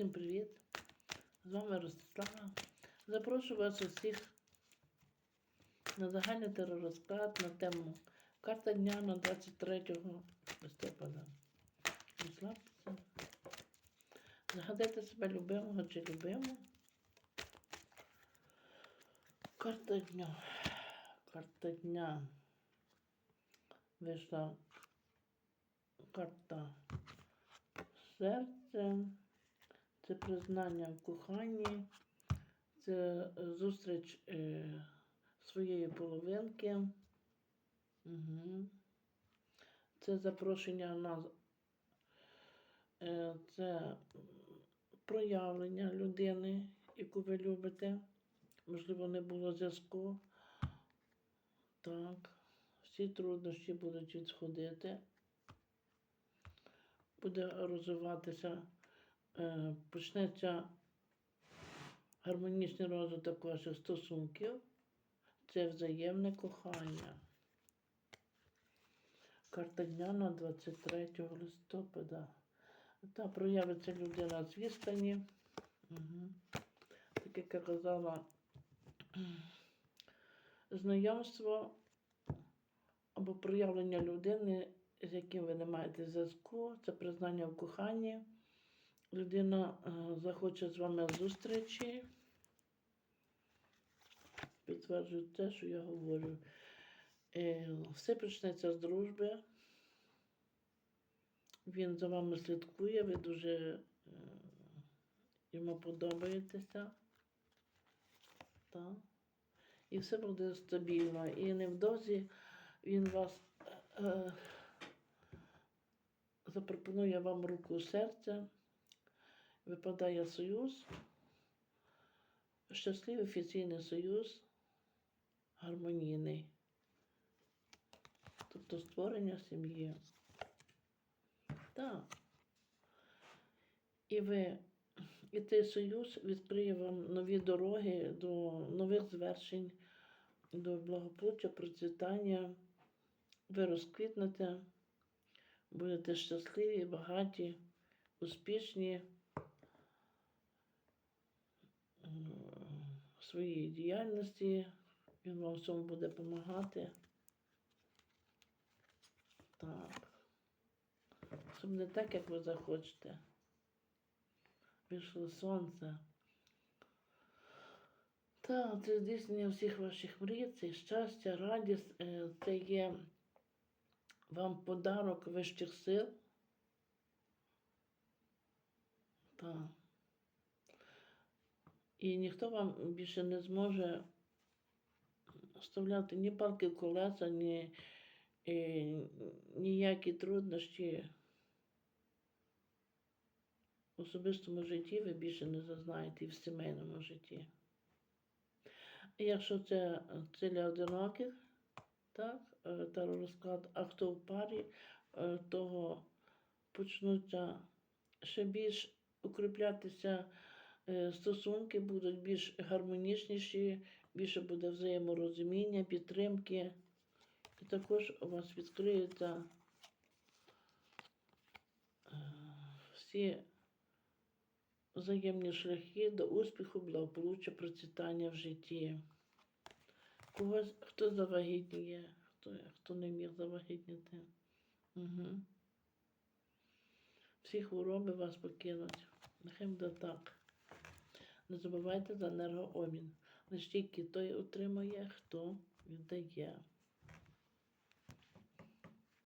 Всім привіт! З вами Ростислава. Запрошую вас усіх на загальний теророзклад на тему Карта дня на 23 листопада. Розслабтеся. Загадайте себе любимого чи любиму. Карта дня. Карта дня. Вийшла карта серце, це признання в коханні, це е, зустріч е, своєї половинки. Угу. Це запрошення на е, це проявлення людини, яку ви любите. Можливо, не було зв'язку. Так, всі труднощі будуть відходити буде розвиватися, почнеться гармонічний розвиток ваших стосунків. Це взаємне кохання. Карта дня на 23 листопада. Та проявиться людина з відстані. Угу. Так як я казала, знайомство або проявлення людини з яким ви не маєте зв'язку, це признання в коханні. Людина е, захоче з вами зустрічі. Підтверджую те, що я говорю. Е, все почнеться з дружби. Він за вами слідкує, ви дуже е, йому подобаєтеся. Так. І все буде стабільно. І невдовзі він вас. Е, запропонує вам руку серця, випадає союз, щасливий офіційний союз, гармонійний, тобто створення сім'ї. Так. І ви, і цей союз відкриє вам нові дороги до нових звершень, до благополуччя, процвітання, ви розквітнете будете щасливі, багаті, успішні своїй діяльності. Він вам в цьому буде допомагати. Так. Щоб не так, як ви захочете. Вийшло сонце. Так, це здійснення всіх ваших мрій, це щастя, радість, е, це є вам подарок вищих сил. Так. І ніхто вам більше не зможе вставляти ні палки в колеса, ні і, ніякі труднощі. В особистому житті ви більше не зазнаєте і в сімейному житті. І якщо це ціля одиноких, так, е, теророзклад, а хто в парі, е, того почнуться ще більш укріплятися е, стосунки, будуть більш гармонічніші, більше буде взаєморозуміння, підтримки. І також у вас відкриються всі взаємні шляхи до успіху, благополуччя, процвітання в житті. Когось, хто завагітніє, хто, хто не міг завагітніти. Угу. Всі хвороби вас покинуть. Нехай буде так. Не забувайте за енергообмін. Лише тільки той отримує, хто віддає.